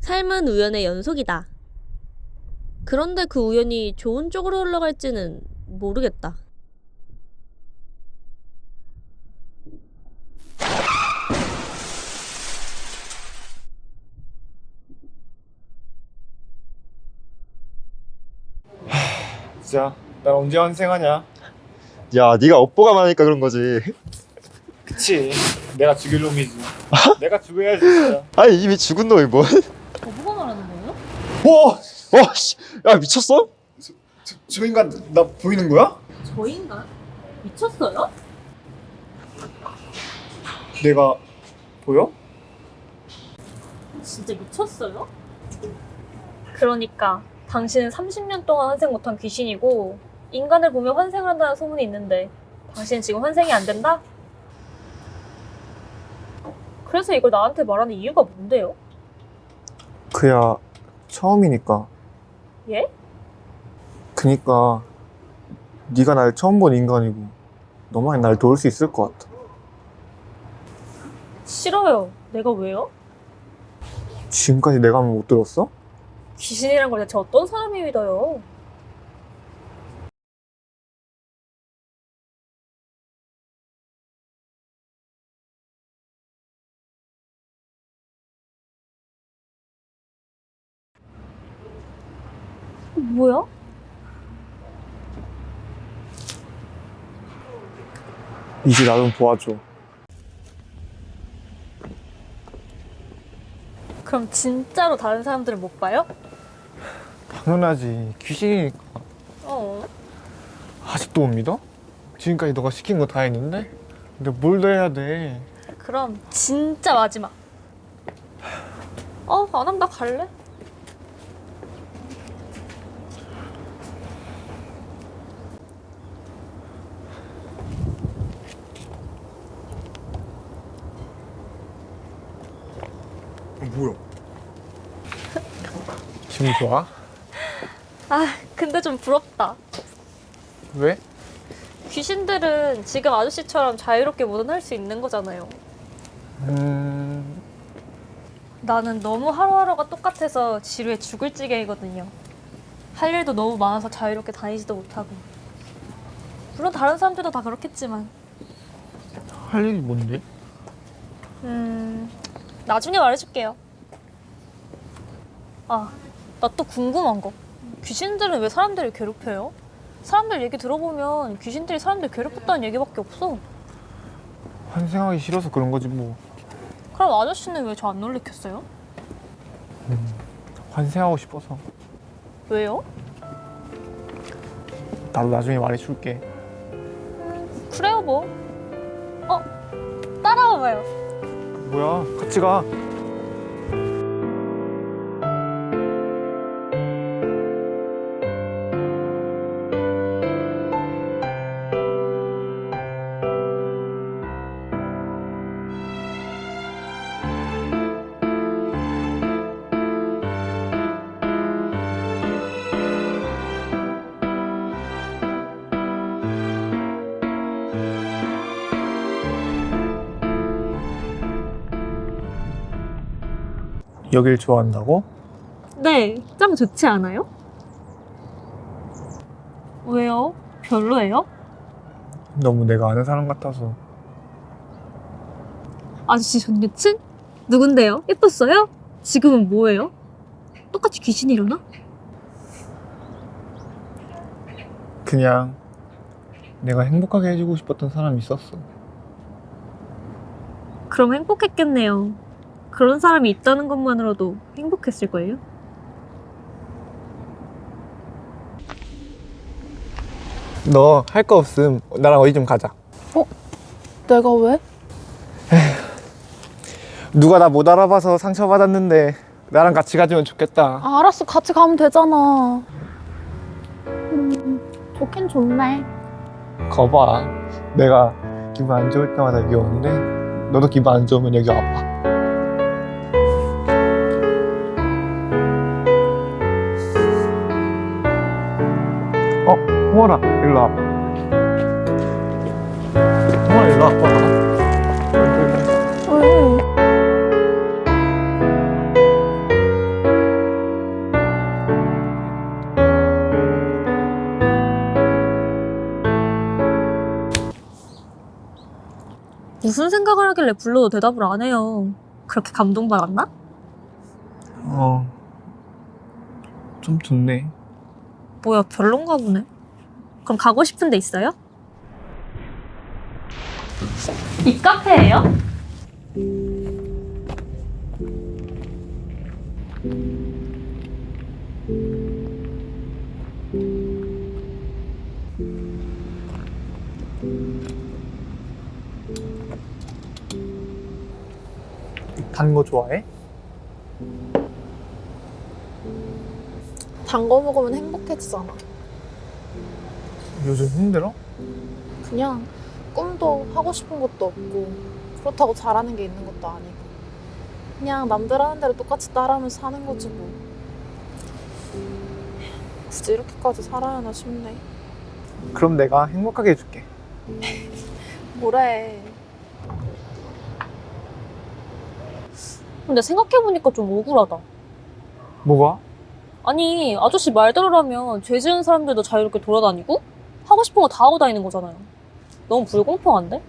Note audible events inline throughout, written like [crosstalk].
삶은 우연의 연속이다. 그런데 그 우연이 좋은 쪽으로 흘러갈지는 모르겠다. 진짜 나 언제 환생하냐? 야, 네가 업보가 많으니까 그런 거지. 그치 내가 죽일 놈이지 내가 죽여야지 진짜 아니 이미 죽은 놈이 뭐? 오! 와, 씨, 야 미쳤어? 저, 저 인간 나 보이는 거야? 저 인간? 미쳤어요? 내가 보여? 진짜 미쳤어요? 그러니까 당신은 30년 동안 환생 못한 귀신이고 인간을 보면 환생을 한다는 소문이 있는데 당신은 지금 환생이 안 된다? 그래서 이걸 나한테 말하는 이유가 뭔데요? 그야 처음이니까 예? 그니까 네가 날 처음 본 인간이고 너만이 날 도울 수 있을 것 같아 싫어요. 내가 왜요? 지금까지 내가 하면 못 들었어? 귀신이란 걸 대체 어떤 사람이 믿어요? 뭐야? 이제 나 좀 도와줘 그럼 진짜로 다른 사람들을 못 봐요? 당연하지 귀신이니까 어. 아직도 못 믿어? 지금까지 너가 시킨 거 다 했는데? 근데 뭘 더 해야 돼 그럼 진짜 마지막. 어, 안 하면 나 갈래. 기분 좋아? 아, 근데 좀 부럽다. 왜? 귀신들은 지금 아저씨처럼 자유롭게 뭐든 할수 있는 거잖아요. 음... 나는 너무 하루하루가 똑같아서 지루해 죽을 지경이거든요. 할 일도 너무 많아서 자유롭게 다니지도 못하고. 물론 다른 사람들도 다 그렇겠지만. 할 일이 뭔데? 음, 나중에 말해줄게요. 아, 나 또 궁금한 거. 귀신들은 왜 사람들을 괴롭혀요? 사람들 얘기 들어보면 귀신들이 사람들 괴롭혔다는 얘기밖에 없어. 환생하기 싫어서 그런 거지 뭐 그럼 아저씨는 왜 저 안 놀래켰어요? 환생하고 싶어서 왜요? 나도 나중에 말해줄게 그래요, 뭐. 어, 따라와봐요. 뭐야 같이 가 여길 좋아한다고? 네, 짱 좋지 않아요? 왜요? 별로예요? 너무 내가 아는 사람 같아서 아저씨 전 여친? 누군데요? 예뻤어요? 지금은 뭐예요? 똑같이 귀신이려나? 그냥 내가 행복하게 해주고 싶었던 사람이 있었어 그럼 행복했겠네요. 그런 사람이 있다는 것만으로도 행복했을걸요? 너 할 거 없음 나랑 어디 좀 가자 내가 왜? 누가 나 못 알아봐서 상처받았는데 나랑 같이 가주면 좋겠다 아, 알았어. 같이 가면 되잖아. 음, 좋긴 좋네. 거봐 내가 기분 안 좋을 때마다 여기 오는데 너도 기분 안 좋으면 여기 와봐 호원아 일로 와 호원아 일로 와 무슨 생각을 하길래 불러도 대답을 안 해요. 그렇게 감동받았나? 어좀 좋네 뭐야, 별론가 보네. 그럼 가고 싶은 데 있어요? 이 카페예요? 단 거 좋아해? 단 거 먹으면 행복해지잖아. 요즘 힘들어? 그냥 꿈도 하고 싶은 것도 없고 그렇다고 잘하는 게 있는 것도 아니고 그냥 남들 하는 대로 똑같이 따라하면서 사는 거지 뭐. 굳이 이렇게까지 살아야 하나 싶네. 그럼 내가 행복하게 해줄게. 뭐래. 근데 생각해보니까 좀 억울하다. 뭐가? 아니, 아저씨 말대로라면 죄 지은 사람들도 자유롭게 돌아다니고 하고 싶은 거 다 하고 다니는 거잖아요. 너무 불공평한데?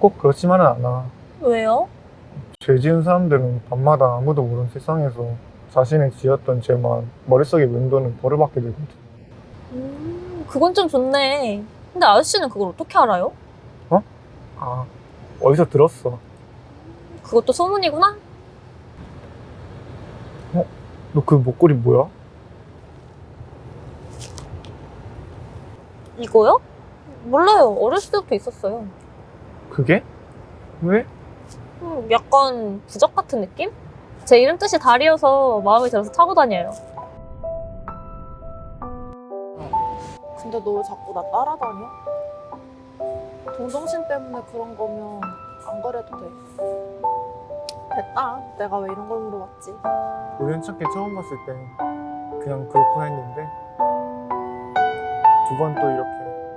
꼭 그렇지만은 않아. 왜요? 죄 지은 사람들은 밤마다 아무도 모르는 세상에서 자신이 지었던 죄만 머릿속에 맴도는 벌을 받게 되거든. 음, 그건 좀 좋네. 근데 아저씨는 그걸 어떻게 알아요? 아, 어디서 들었어. 그것도 소문이구나? 너 그 목걸이 뭐야? 이거요? 몰라요. 어렸을 때부터 있었어요. 그게? 왜? 음, 약간 부적 같은 느낌? 제 이름 뜻이 달이어서 마음에 들어서 타고 다녀요. 근데 너왜 자꾸 나 따라다녀? 동정심 때문에 그런 거면 안 그래도 돼. 됐다. 내가 왜 이런 걸 물어봤지? 우연찮게 처음 봤을 땐 그냥 그렇구나 했는데 두 번 또 이렇게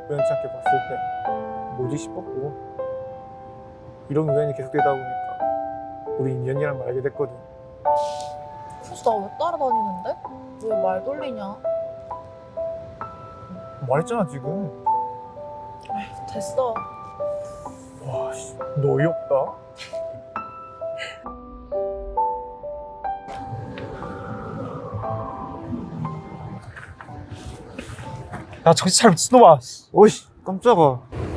우연찮게 봤을 때 뭐지 싶었고 이런 우연이 계속되다 보니까 우리 인연이란 걸 알게 됐거든 그래서 나 왜 따라다니는데? 왜 말 돌리냐? 말했잖아 지금 됐어. 와씨 너 어이없다 야 정신 차려 미친놈아 오이씨 깜짝아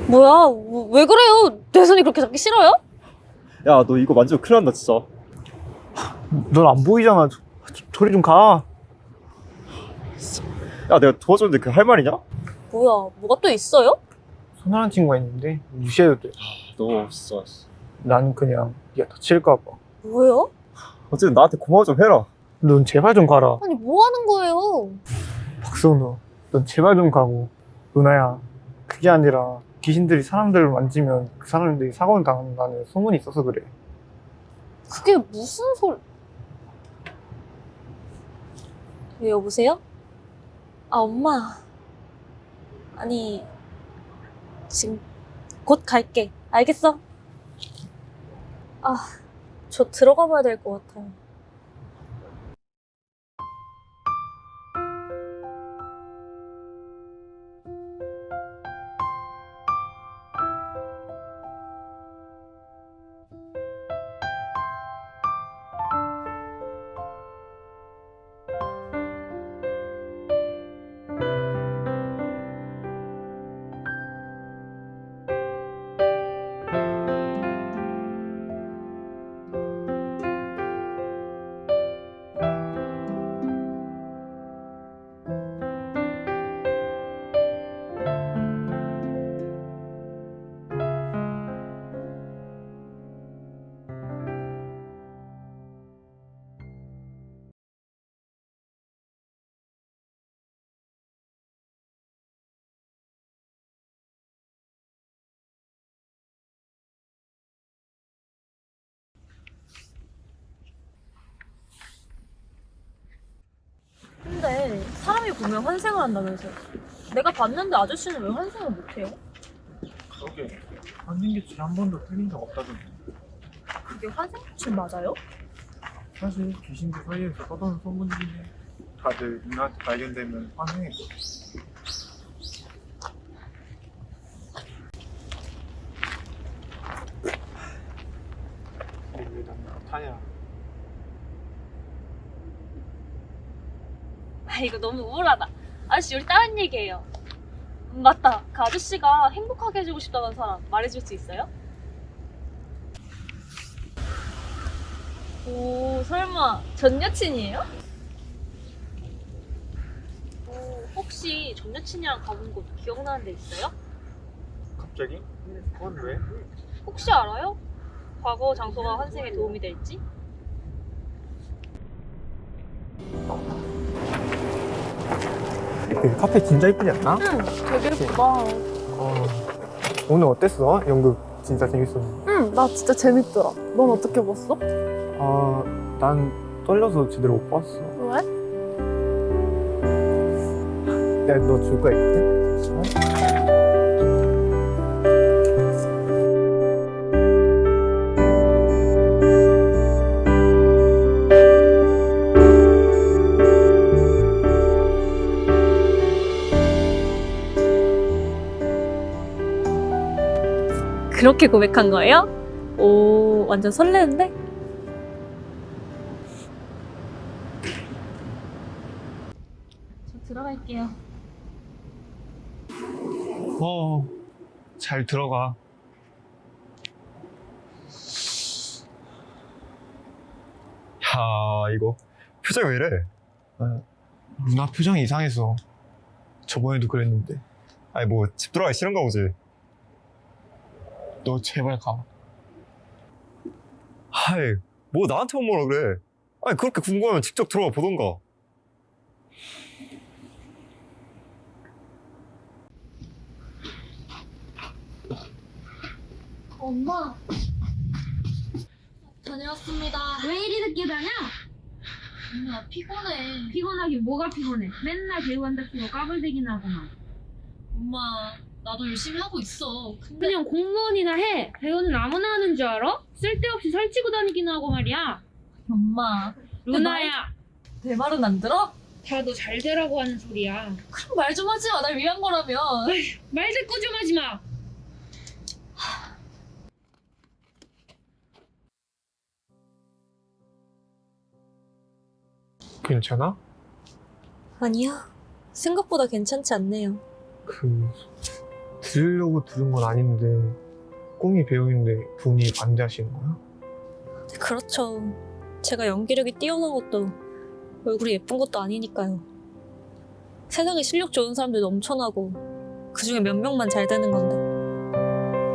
뭐야? 뭐, 왜 그래요? 내 손이 그렇게 잡기 싫어요? 야 너 이거 만지면 큰일 난다 진짜 넌 안 보이잖아 저, 저, 저리 좀가 야 내가 도와줬는데 그 할 말이냐? 뭐야? 뭐가 또 있어요? 손하는 친구가 있는데 무시해도 너 진짜 돼난 그냥 네가 다칠까봐 뭐예요? 어쨌든 나한테 고마워 좀 해라 넌 제발 좀 가라 아니 뭐 하는 거예요? 박선우, 넌 제발 좀 가고. 누나야, 그게 아니라 귀신들이 사람들을 만지면 그 사람들이 사고를 당한다는 소문이 있어서 그래. 그게 무슨 소리? 네, 여보세요? 아 엄마. 아니 지금 곧 갈게. 알겠어? 아, 저 들어가 봐야 될 것 같아요. 보면 환생을 한다면서요? 내가 봤는데 아저씨는 왜 환생을 못해요? 그러게. 게한 번도 틀린 적 없다던데. 그게 환생 조치 맞아요? 사실 귀신들 사이에서 떠도는 소문이긴 해. 다들 누나한테 발견되면 환생해. 이거 너무 우울하다. 아저씨 우리 다른 얘기해요. 음, 맞다. 그 아저씨가 행복하게 해주고 싶다는 사람 말해줄 수 있어요? 오 설마 전 여친이에요? 오, 혹시 전 여친이랑 가본 곳 기억나는 데 있어요? 갑자기? 그건 왜? 혹시 알아요? 과거 장소가 환생에 도움이 될지? 그 카페 진짜 이쁘지 않나? 응, 되게 예쁘다. 어, 오늘 어땠어? 연극 진짜 재밌었는데. 응, 나 진짜 재밌더라. 넌 어떻게 봤어? 아, 난 떨려서 제대로 못 봤어. 왜? 내가 너 줄거 있거든? 그렇게 고백한 거예요? 오, 완전 설레는데? 저 들어갈게요. 어, 잘 들어가. 야 이거 표정이 왜 이래? 누나 표정이 이상해서. 저번에도 그랬는데. 아니 뭐 집 들어가기 싫은가 보지. 너 제발 가. 아이 뭐 나한테만 뭐라 그래. 아니 그렇게 궁금하면 직접 들어가 보던가. 엄마. 다녀왔습니다. 왜 이리 늦게 다녀? 엄마, 피곤해. 피곤하게 뭐가 피곤해? 맨날 배우한다고 까불대기나 하고만. 엄마, 나도 열심히 하고 있어. 근데 그냥 공무원이나 해. 배우는 아무나 하는 줄 알아? 쓸데없이 설치고 다니기나 하고 말이야. 엄마, 루나야, 내 말은 안 들어? 다 너 잘 되라고 하는 소리야. 그럼 말 좀 하지 마. 날 위한 거라면. [laughs] 말 대꾸 좀 하지 마. 괜찮아? 아니요. 생각보다 괜찮지 않네요. 그, 들으려고 들은 건 아닌데, 꿈이 배우인데 본인이 반대하시는 거야? 그렇죠. 제가 연기력이 뛰어난 것도 얼굴이 예쁜 것도 아니니까요. 세상에 실력 좋은 사람들도 넘쳐나고 그 중에 몇 명만 잘 되는 건데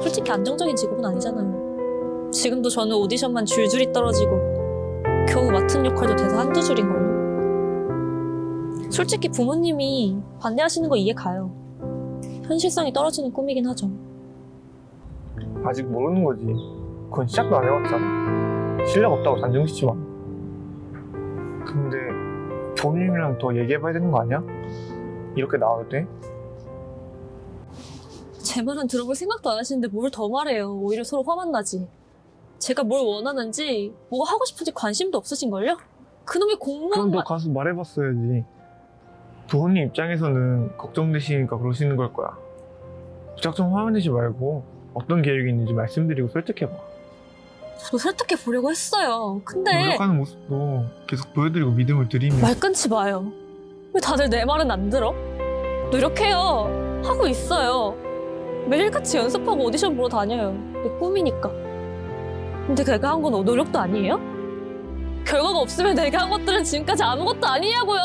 솔직히 안정적인 직업은 아니잖아요. 지금도 저는 오디션만 줄줄이 떨어지고 겨우 맡은 역할도 대사 한두 줄인 걸요. 솔직히 부모님이 반대하시는 거 이해 가요. 현실성이 떨어지는 꿈이긴 하죠. 아직 모르는 거지. 그건 시작도 안 해봤잖아. 실력 없다고 단정짓지 마. 근데, 부모님이랑 더 얘기해봐야 되는 거 아니야? 이렇게 나와도 돼? 제 말은 들어볼 생각도 안 하시는데 뭘 더 말해요. 오히려 서로 화만 나지. 제가 뭘 원하는지, 뭐 하고 싶은지 관심도 없으신걸요? 그놈의 그럼 공무원 너 말... 가서 말해봤어야지. 부모님 입장에서는 걱정되시니까 그러시는 걸 거야. 무작정 화면 내지 말고 어떤 계획이 있는지 말씀드리고 설득해봐. 저도 설득해 보려고 했어요. 근데 노력하는 모습도 계속 보여드리고 믿음을 드리면 말 끊지 마요. 왜 다들 내 말은 안 들어? 노력해요. 하고 있어요. 매일같이 연습하고 오디션 보러 다녀요. 내 꿈이니까. 근데 걔가 한 건 노력도 아니에요? 결과가 없으면 내가 한 것들은 지금까지 아무것도 아니냐고요.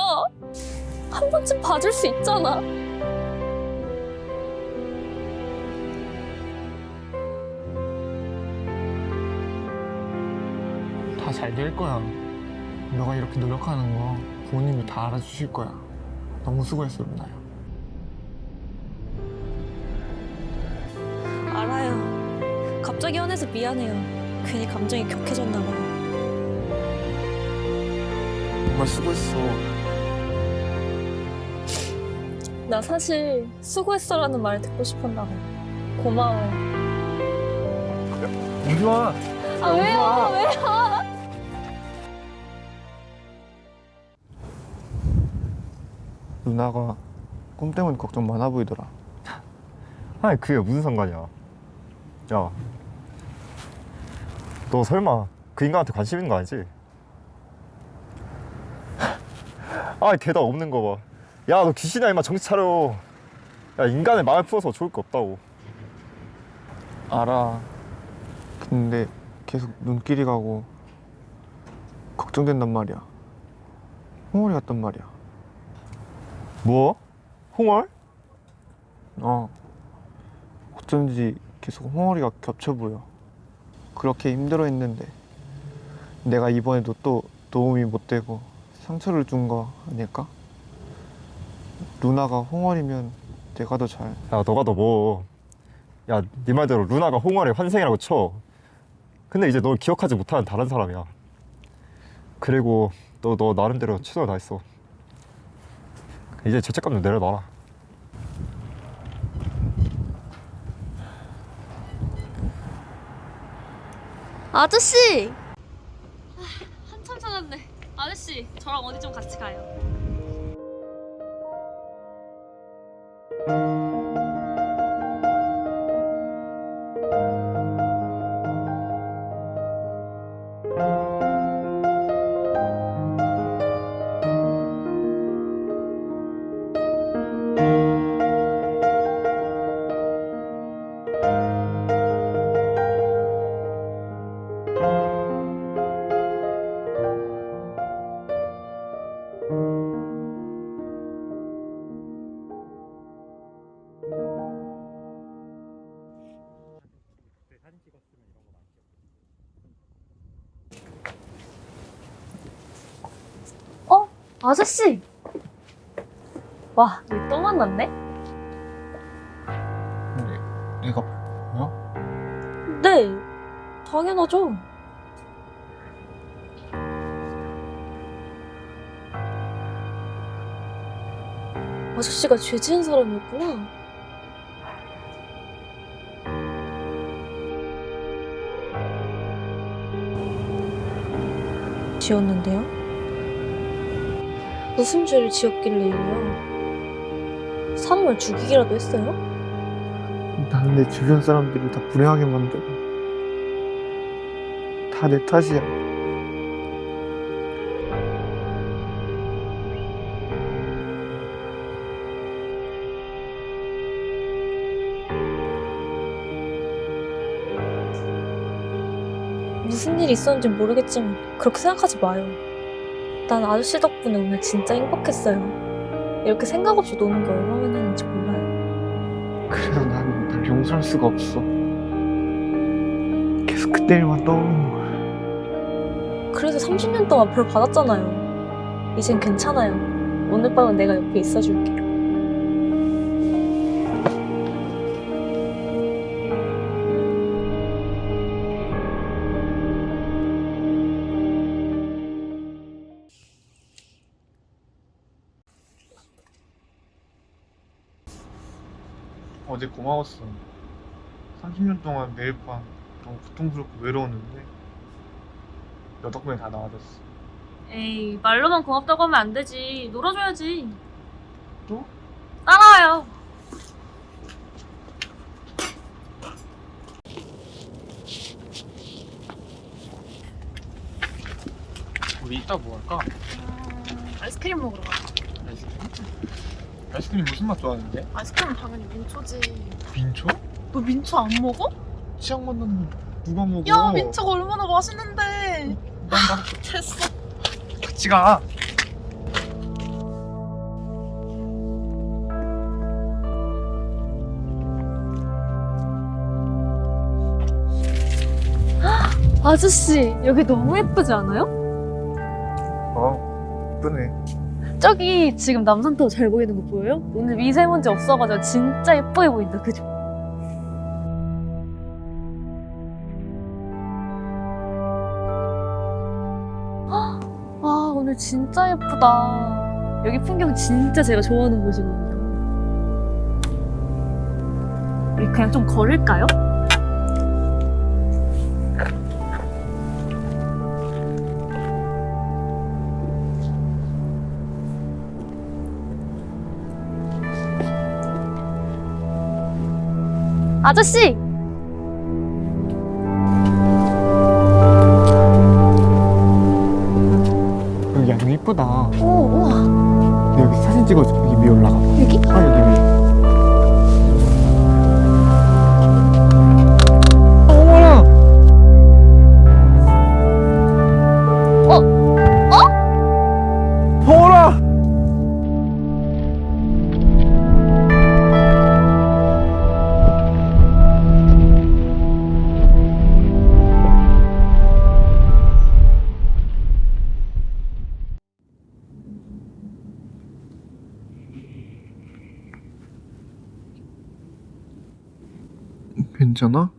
한 번쯤 봐줄 수 있잖아. 다 잘 될 거야. 너가 이렇게 노력하는 거 부모님이 다 알아주실 거야. 너무 수고했어, 루나야. 알아요. 갑자기 화내서 미안해요. 괜히 감정이 격해졌나 봐요. 정말 수고했어. 나 사실 수고했어라는 말 듣고 싶었나 봐. 고마워. 우주아! 아 왜요? 왜요? 누나가 꿈 때문에 걱정 많아 보이더라. 아니 그게 무슨 상관이야. 야, 너 설마 그 인간한테 관심 있는 거 아니지? 아 대답 없는 거 봐. 야 너 귀신아 임마 정신 차려. 야 인간의 마음을 풀어서 좋을 거 없다고. 알아. 근데 계속 눈길이 가고 걱정된단 말이야. 홍월이 같단 말이야. 뭐? 홍월? 어. 어쩐지 계속 홍월이가 겹쳐 보여. 그렇게 힘들어 했는데 내가 이번에도 또 도움이 못 되고 상처를 준 거 아닐까? 루나가 홍월이면 내가 더 잘. 야 너가 더 뭐? 야 네 말대로 루나가 홍월의 환생이라고 쳐. 근데 이제 널 기억하지 못하는 다른 사람이야. 그리고 너 너 나름대로 최선을 다했어. 이제 죄책감 좀 내려놔라. 아저씨! 한참 찾았네. 아저씨, 저랑 어디 좀 같이 가요. 어? 아저씨! 와, 우리 또 만났네? 내가 뭐야? 네, 당연하죠. 아저씨가 죄 지은 사람이었구나. 지었는데요? 무슨 죄를 지었길래 이래요? 사람을 죽이기라도 했어요? 나는 내 주변 사람들을 다 불행하게 만들고 다 내 탓이야. 무슨 일이 있었는지 모르겠지만 그렇게 생각하지 마요. 난 아저씨 덕분에 오늘 진짜 행복했어요. 이렇게 생각 없이 노는 게 얼마나 있는지 몰라요. 그래도 난 널 용서할 수가 없어. 계속 그때 일만 떠오르는 거야. 그래도 30년 동안 벌 받았잖아요. 이젠 괜찮아요. 오늘 밤은 내가 옆에 있어줄게 어제 고마웠어. 30년 동안 매일 밤 너무 고통스럽고 외로웠는데 너 덕분에 다 나아졌어. 에이, 말로만 고맙다고 하면 안 되지. 놀아줘야지. 또? 따라와요. 우리 이따 뭐 할까? 아이스크림 먹으러 가. 아이스크림? 무슨 맛 좋아하는데? 아이스크림 당연히 민초지. 민초? 너 민초 안 먹어? 치약 만나는 누가 먹어? 야 민초가 얼마나 맛있는데. 난나 [laughs] 됐어. 같이 가. 아저씨, 여기 너무 예쁘지 않아요? 저기 지금 남산타워 잘 보이는 거 보여요? 오늘 미세먼지 없어가지고 진짜 예쁘게 보인다, 그죠? 헉, 아, 오늘 진짜 예쁘다. 여기 풍경 진짜 제가 좋아하는 곳이거든요. 그냥 좀 걸을까요? 아저씨! 괜찮아?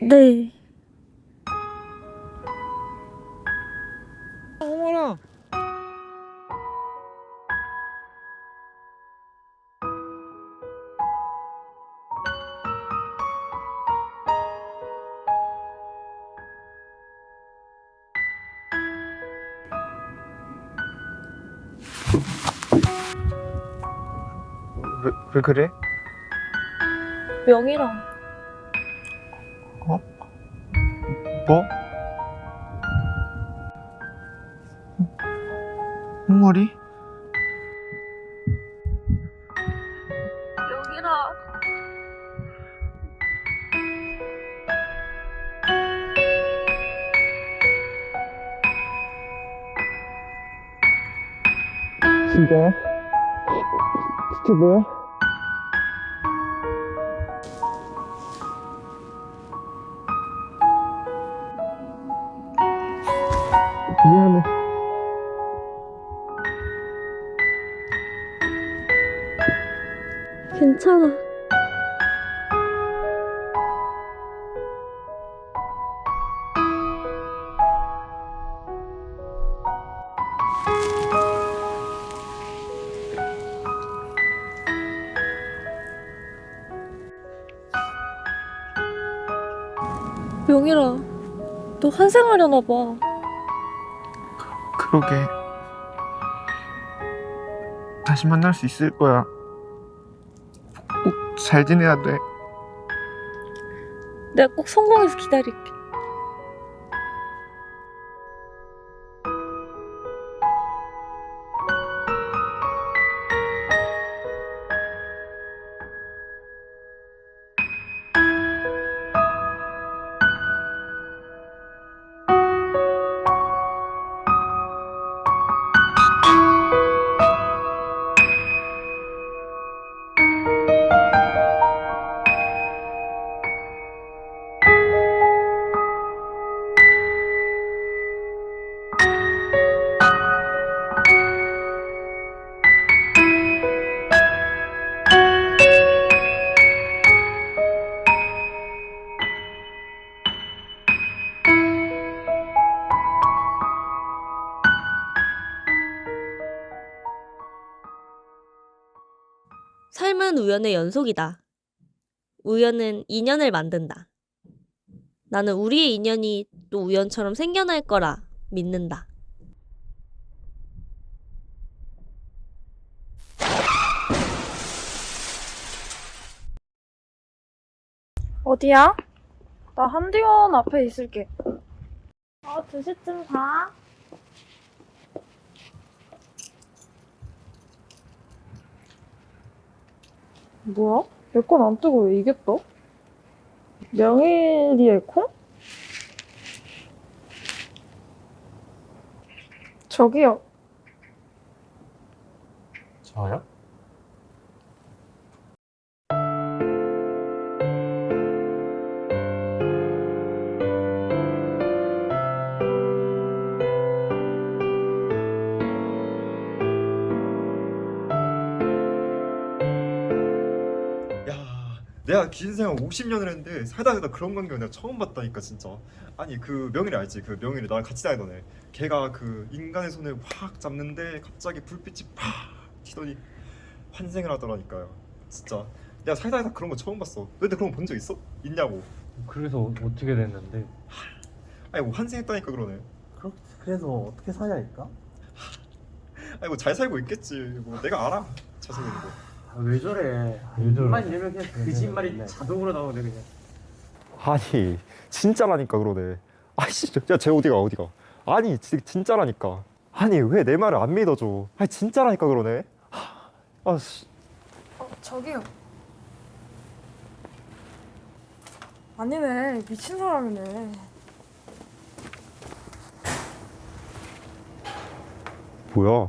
네. 왜, 왜 그래? 명이랑 뭐? 홍머리? 명이랑 진짜야? 진짜 너야? 하려나 봐. 그러게. 다시 만날 수 있을 거야. 꼭 잘 지내야 돼. 내가 꼭 성공해서 기다릴게. 우연의 연속이다. 우연은 인연을 만든다. 나는 우리의 인연이 또 우연처럼 생겨날 거라 믿는다. 어디야? 나 한디원 앞에 있을게. 어, 2시쯤 봐. 뭐야? 내 건 안 뜨고 왜 떠? 명일이의 콩? 저기요. 저요? 내가 긴 생활 50년을 했는데 살다 살다 그런 광경 내가 처음 봤다니까 진짜. 아니 그 명일이 알지? 그 명일이 나랑 같이 다니던 애. 걔가 그 인간의 손을 확 잡는데 갑자기 불빛이 팍 튀더니 환생을 하더라니까요. 진짜. 내가 살다 살다 그런 거 처음 봤어. 너희들 그런 거 본 적 있어? 있냐고. 그래서 어떻게 됐는데? 아니 뭐 환생했다니까 그러네. 그렇 그래서 어떻게 사냐니까? 아니 뭐 잘 살고 있겠지. 뭐 내가 알아. 잘 살고 있는 거. 아, 왜 저래? 음. 입만 열면 그냥 네, 네, 거짓말이 네. 자동으로 나오네 그냥. 아니 진짜라니까 그러네. 아씨 야쟤 어디가 어디가? 아니 지- 진짜라니까. 아니 왜 내 말을 안 믿어줘? 아니 진짜라니까 그러네. 하, 아씨 어, 저기요. 아니네, 미친 사람이네. 뭐야?